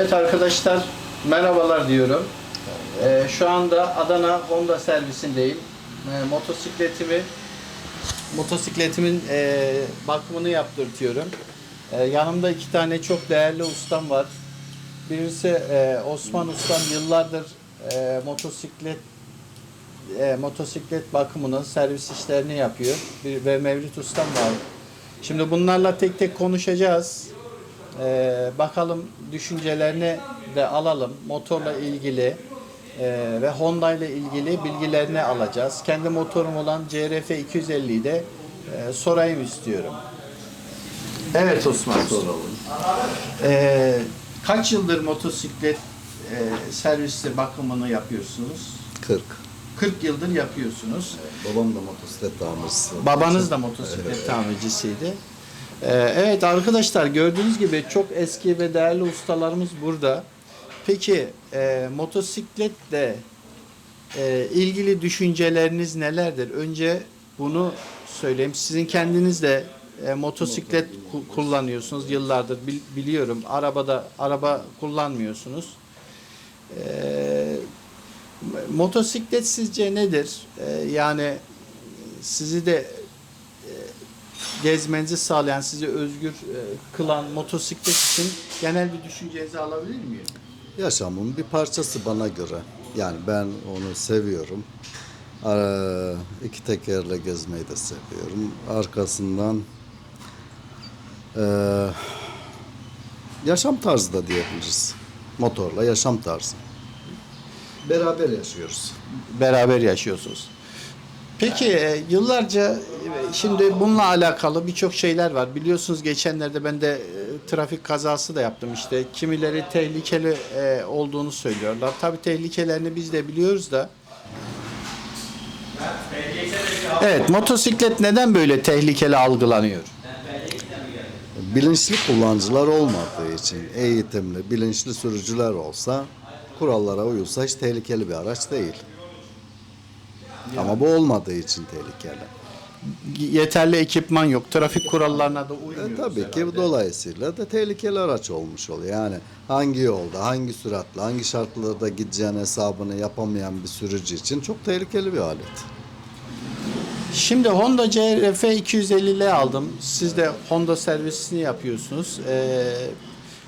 Evet arkadaşlar merhabalar diyorum. Ee, şu anda Adana Honda servisindeyim. Ee, motosikletimi motosikletimin e, bakımını yaptırtıyorum. Ee, yanımda iki tane çok değerli ustam var. Birisi e, Osman Ustam yıllardır e, motosiklet e, motosiklet bakımını, servis işlerini yapıyor. Bir, ve Mevlüt Ustam var. Şimdi bunlarla tek tek konuşacağız. Ee, bakalım düşüncelerini de alalım. Motorla ilgili e, ve Honda ile ilgili bilgilerini alacağız. Kendi motorum olan CRF 250'yi de e, sorayım istiyorum. Evet Osman. Soralım. kaç yıldır motosiklet e, servisi bakımını yapıyorsunuz? 40. 40 yıldır yapıyorsunuz. Babam da motosiklet tamircisi. Babanız da motosiklet tamircisiydi. Ee, evet arkadaşlar gördüğünüz gibi çok eski ve değerli ustalarımız burada. Peki e, motosikletle e, ilgili düşünceleriniz nelerdir? Önce bunu söyleyeyim. Sizin kendiniz de e, motosiklet ku- kullanıyorsunuz yıllardır bil- biliyorum. Arabada araba kullanmıyorsunuz. E, motosiklet sizce nedir? E, yani sizi de gezmenizi sağlayan, sizi özgür e, kılan motosiklet için genel bir düşüncenizi alabilir miyim? Yaşamın bir parçası bana göre. Yani ben onu seviyorum. Ara, iki tekerle gezmeyi de seviyorum. Arkasından eee, yaşam tarzı da diyebiliriz. Motorla yaşam tarzı. Beraber yaşıyoruz. Beraber yaşıyorsunuz. Peki e, yıllarca e, şimdi bununla alakalı birçok şeyler var. Biliyorsunuz geçenlerde ben de e, trafik kazası da yaptım işte. Kimileri tehlikeli e, olduğunu söylüyorlar. Tabii tehlikelerini biz de biliyoruz da. Evet, motosiklet neden böyle tehlikeli algılanıyor? Bilinçli kullanıcılar olmadığı için eğitimli, bilinçli sürücüler olsa kurallara uyulsa hiç tehlikeli bir araç değil. Ama bu olmadığı için tehlikeli. Yeterli ekipman yok. Trafik kurallarına da E, uymuyoruz tabii ki herhalde. dolayısıyla da tehlikeli araç olmuş oluyor. Yani hangi yolda, hangi süratle, hangi şartlarda gideceğin hesabını yapamayan bir sürücü için çok tehlikeli bir alet. Şimdi Honda CRF 250L aldım. Siz de Honda servisini yapıyorsunuz. Ee,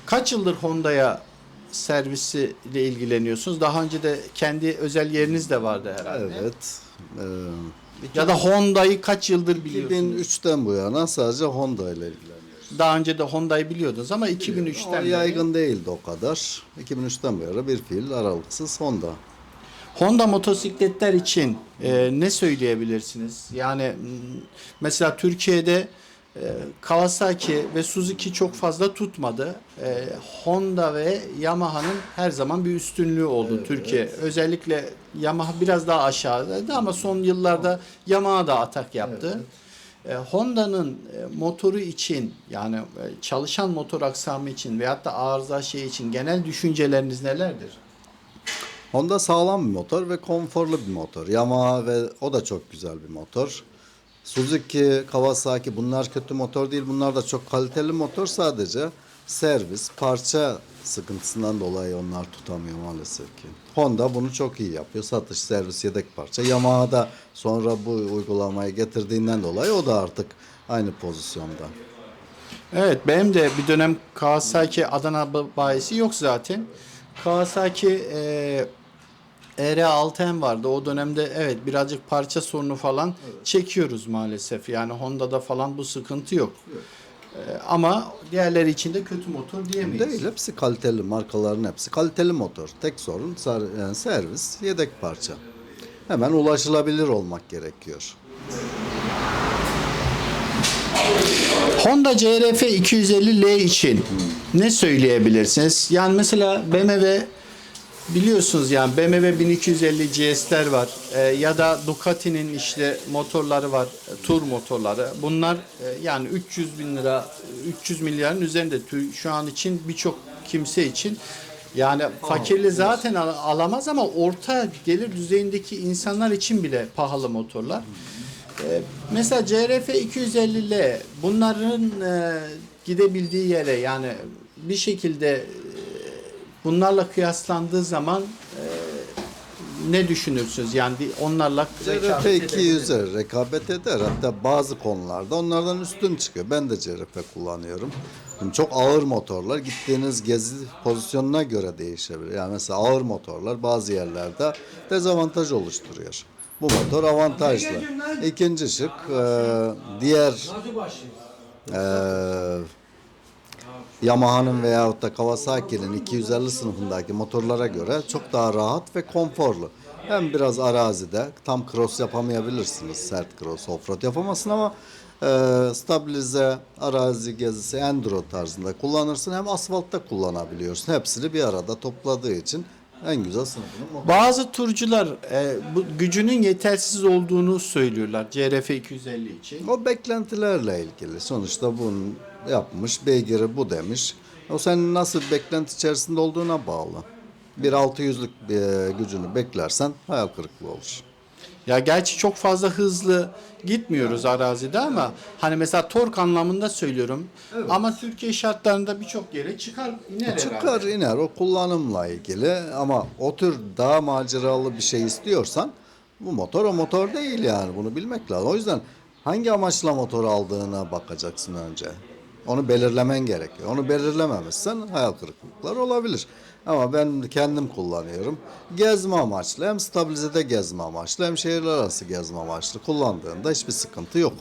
kaç yıldır Honda'ya servisiyle ilgileniyorsunuz? Daha önce de kendi özel yeriniz de vardı herhalde. Evet. E, Ya da Honda'yı kaç yıldır biliyorsunuz? 2003'ten bu yana sadece Honda ile ilgileniyoruz. Daha önce de Honda'yı biliyordunuz ama O 2003'ten beri yaygın değildi o kadar. 2003'ten bu yana bir fiil aralıksız Honda. Honda motosikletler için e, ne söyleyebilirsiniz? Yani mesela Türkiye'de e, Kawasaki ve Suzuki çok fazla tutmadı. E, Honda ve Yamaha'nın her zaman bir üstünlüğü oldu Türkiye. Özellikle Yamaha biraz daha aşağıdaydı ama son yıllarda Yamaha da atak yaptı. E, Honda'nın e, motoru için yani e, çalışan motor aksamı için veyahut da arıza şey için genel düşünceleriniz nelerdir? Honda sağlam bir motor ve konforlu bir motor. Yamaha ve o da çok güzel bir motor. Suzuki, Kawasaki bunlar kötü motor değil. Bunlar da çok kaliteli motor sadece servis, parça sıkıntısından dolayı onlar tutamıyor maalesef ki. Honda bunu çok iyi yapıyor. Satış, servis, yedek parça. Yamaha da sonra bu uygulamayı getirdiğinden dolayı o da artık aynı pozisyonda. Evet benim de bir dönem Kawasaki Adana ba- bayisi yok zaten. Kawasaki e, ER6M vardı. O dönemde evet birazcık parça sorunu falan çekiyoruz maalesef. Yani Honda'da falan bu sıkıntı yok. E, ama diğerleri için de kötü motor diyemeyiz. Değil, hepsi kaliteli. Markaların hepsi kaliteli motor. Tek sorun yani servis, yedek parça. Hemen ulaşılabilir olmak gerekiyor. Honda CRF 250L için ne söyleyebilirsiniz? Yani mesela BMW biliyorsunuz yani BMW 1250 GS'ler var Ee, ya da Ducati'nin işte motorları var, e, tur motorları. Bunlar e, yani 300 bin lira, 300 milyarın üzerinde şu an için birçok kimse için yani fakirli zaten al- alamaz ama orta gelir düzeyindeki insanlar için bile pahalı motorlar. Ee, mesela CRF 250L bunların e, gidebildiği yere yani bir şekilde e, Bunlarla kıyaslandığı zaman e, ne düşünürsünüz? Yani onlarla mi? 200'e rekabet eder. Hatta bazı konularda onlardan üstün çıkıyor. Ben de CRF kullanıyorum. Şimdi çok ağır motorlar gittiğiniz gezi pozisyonuna göre değişebilir. Yani mesela ağır motorlar bazı yerlerde dezavantaj oluşturuyor. Bu motor avantajlı. İkinci şık e, diğer e, Yamaha'nın veyahut da Kawasaki'nin 250 sınıfındaki motorlara göre çok daha rahat ve konforlu. Hem biraz arazide tam cross yapamayabilirsiniz sert cross offroad yapamazsın ama e, stabilize arazi gezisi enduro tarzında kullanırsın hem asfaltta kullanabiliyorsun. Hepsini bir arada topladığı için en güzel sınıfının motoru. Bazı turcular e, bu gücünün yetersiz olduğunu söylüyorlar CRF 250 için. O beklentilerle ilgili. Sonuçta bunu yapmış, beygiri bu demiş. O senin nasıl bir beklenti içerisinde olduğuna bağlı. Bir 600'lük bir e, gücünü beklersen hayal kırıklığı olur. Ya gerçi çok fazla hızlı gitmiyoruz arazide ama hani mesela tork anlamında söylüyorum. Ama Türkiye şartlarında birçok yere çıkar iner Çıkar herhalde. iner o kullanımla ilgili ama o tür daha maceralı bir şey istiyorsan bu motor o motor değil yani bunu bilmek lazım. O yüzden hangi amaçla motor aldığına bakacaksın önce. Onu belirlemen gerekiyor. Onu belirlememişsen hayal kırıklıkları olabilir. Ama ben kendim kullanıyorum. Gezme amaçlı hem stabilizede gezme amaçlı hem şehirler arası gezme amaçlı kullandığında hiçbir sıkıntı yok.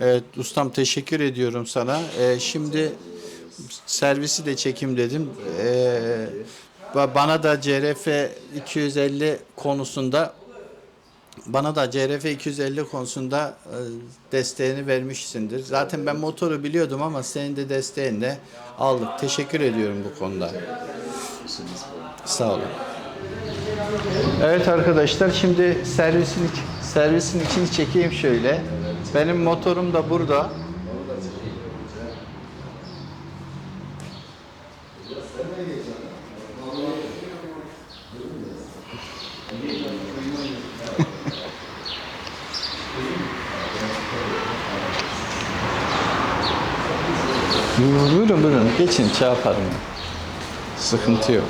Evet ustam teşekkür ediyorum sana. Ee, şimdi servisi de çekim dedim. Ee, ba- bana da CRF 250 konusunda bana da CRF 250 konusunda e, desteğini vermişsindir. Zaten ben motoru biliyordum ama senin de desteğinle aldık. Teşekkür ediyorum bu konuda. Sağ olun. Evet arkadaşlar şimdi servisin servisin içini çekeyim şöyle. Benim motorum da burada. Buyurun buyurun geçin şey yaparım. Sıkıntı yok.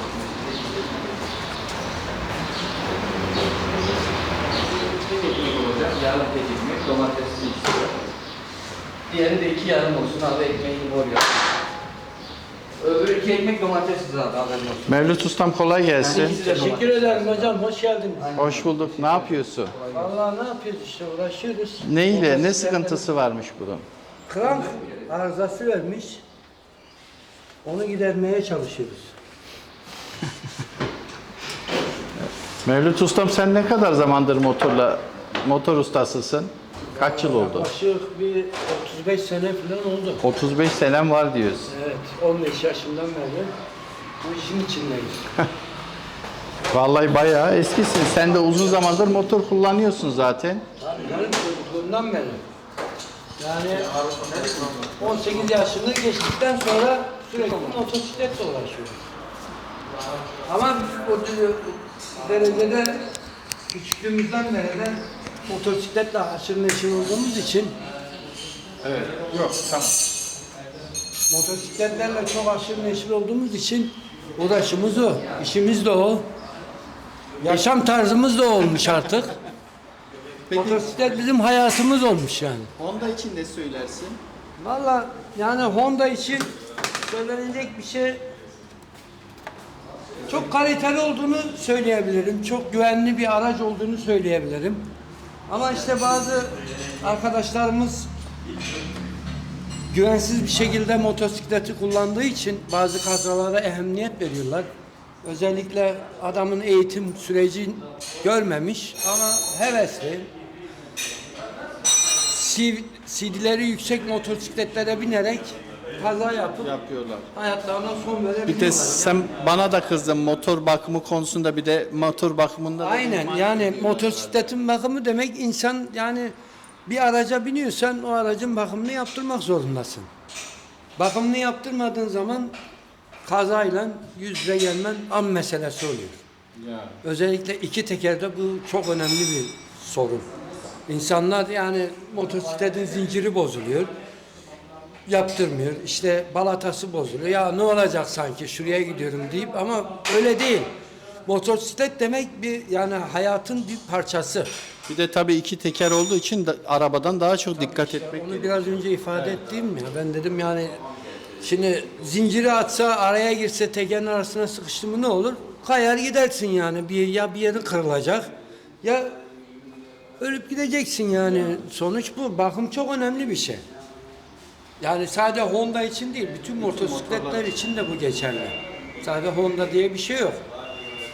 Yarım tek ekmek, domatesli istiyor. Diğeri de iki yarım olsun abi ekmeğini bol yap. Öbürü iki ekmek domatessiz abi haberin olsun. Mevlüt Ustam kolay gelsin. Teşekkür ederim hocam, hoş geldiniz. Hoş bulduk. Ne yapıyorsun? Vallahi ne yapıyoruz işte, uğraşıyoruz. Neyle? Ne sıkıntısı varmış bunun? Krank arızası vermiş. Onu gidermeye çalışıyoruz. Mevlüt Ustam sen ne kadar zamandır motorla motor ustasısın? Kaç yıl oldu? Yaklaşık bir 35 sene falan oldu. 35 senem var diyoruz. Evet, 15 yaşından beri bu işin içindeyiz. Vallahi bayağı eskisin. Sen de uzun zamandır motor kullanıyorsun zaten. Tabii canım çocukluğundan beri. Yani 18 yaşını geçtikten sonra sürekli motosikletle uğraşıyorum. Ama o derecede küçüklüğümüzden beri de motosikletle haşır neşir olduğumuz için Evet. Yok tamam. motosikletlerle çok haşır neşir olduğumuz için uğraşımız o, işimiz de o. Yaşam tarzımız da olmuş artık. Motosiklet bizim hayatımız olmuş yani. Honda için ne söylersin? Valla yani Honda için söylenecek bir şey çok kaliteli olduğunu söyleyebilirim. Çok güvenli bir araç olduğunu söyleyebilirim. Ama işte bazı arkadaşlarımız güvensiz bir şekilde motosikleti kullandığı için bazı kazalara ehemmiyet veriyorlar. Özellikle adamın eğitim süreci görmemiş ama hevesli, CD'leri yüksek motosikletlere binerek kaza yapıp Yapıyorlar. hayatlarına son verebiliyorlar. Bir de sen bana da kızdın motor bakımı konusunda bir de motor bakımında da Aynen yani motosikletin bakımı demek insan yani bir araca biniyorsan o aracın bakımını yaptırmak zorundasın. Bakımını yaptırmadığın zaman kazayla yüz yüze gelmen an meselesi oluyor. Özellikle iki tekerde bu çok önemli bir sorun. İnsanlar yani motosikletin zinciri bozuluyor. yaptırmıyor. İşte balatası bozuluyor. Ya ne olacak sanki şuraya gidiyorum deyip ama öyle değil. Motosiklet demek bir yani hayatın bir parçası. Bir de tabii iki teker olduğu için de, arabadan daha çok dikkat etmek Onu biraz önce ifade ettiğim ya ben dedim yani şimdi zinciri atsa araya girse tekerin arasına sıkıştı mı ne olur? Kayar gidersin yani bir ya bir yerin kırılacak ya ölüp gideceksin yani sonuç bu. Bakım çok önemli bir şey. Yani sadece Honda için değil bütün motosikletler için de bu geçerli. Sadece Honda diye bir şey yok.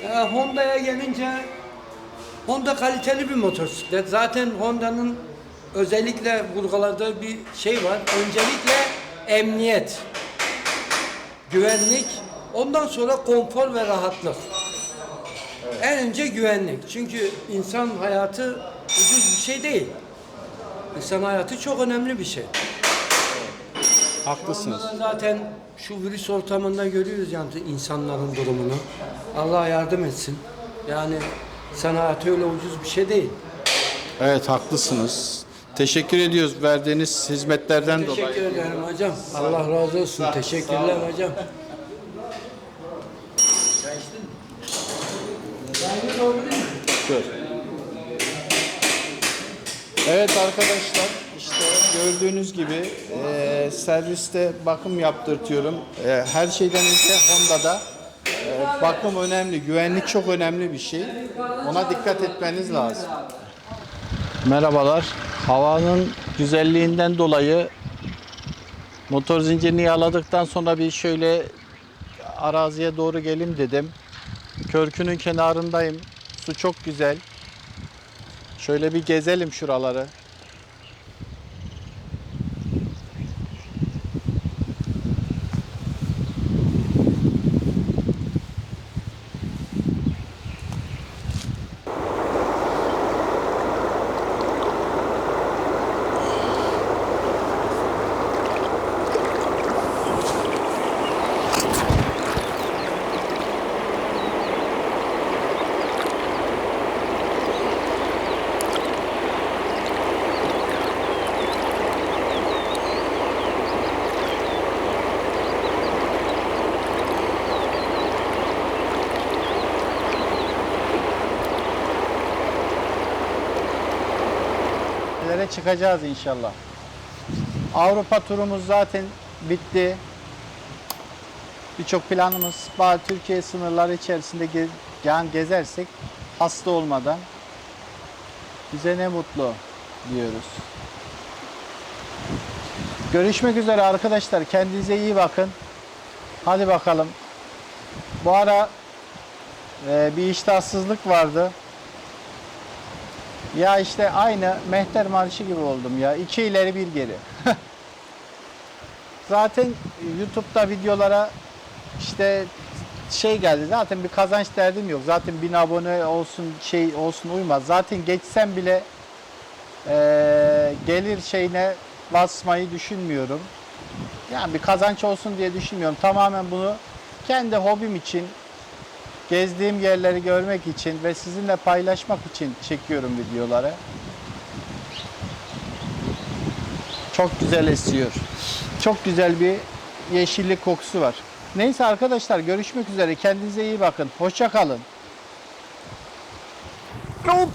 Ya Honda'ya gelince Honda kaliteli bir motosiklet. Zaten Honda'nın özellikle vurguladığı bir şey var. Öncelikle emniyet, güvenlik, ondan sonra konfor ve rahatlık. En önce güvenlik. Çünkü insan hayatı ucuz bir şey değil. İnsan hayatı çok önemli bir şey. Haklısınız. Şu anda da Zaten şu virüs ortamında görüyoruz yani insanların durumunu. Allah yardım etsin. Yani sanat öyle ucuz bir şey değil. Evet haklısınız. Teşekkür ediyoruz verdiğiniz hizmetlerden Teşekkür dolayı. ederim hocam. Allah razı olsun. Teşekkürler hocam. Dur. Evet arkadaşlar işte gördüğünüz gibi e, serviste bakım yaptırtıyorum. E, her şeyden önce Honda'da e, bakım önemli, güvenlik çok önemli bir şey. Ona dikkat etmeniz lazım. Merhabalar. Havanın güzelliğinden dolayı motor zincirini yağladıktan sonra bir şöyle araziye doğru gelim dedim. Körkünün kenarındayım. Su çok güzel. Şöyle bir gezelim şuraları. Nereye çıkacağız inşallah. Avrupa turumuz zaten bitti. Birçok planımız bazı Türkiye sınırları içerisinde ge- gezersek hasta olmadan bize ne mutlu diyoruz. Görüşmek üzere arkadaşlar. Kendinize iyi bakın. Hadi bakalım. Bu ara e, bir iştahsızlık vardı. Ya işte aynı Mehter Marşı gibi oldum ya. İki ileri bir geri. Zaten YouTube'da videolara işte şey geldi. Zaten bir kazanç derdim yok. Zaten bin abone olsun şey olsun uymaz. Zaten geçsem bile eee, gelir şeyine basmayı düşünmüyorum. Yani bir kazanç olsun diye düşünmüyorum. Tamamen bunu kendi hobim için gezdiğim yerleri görmek için ve sizinle paylaşmak için çekiyorum videoları. Çok güzel esiyor. Çok güzel bir yeşillik kokusu var. Neyse arkadaşlar görüşmek üzere. Kendinize iyi bakın. Hoşça kalın. Hop!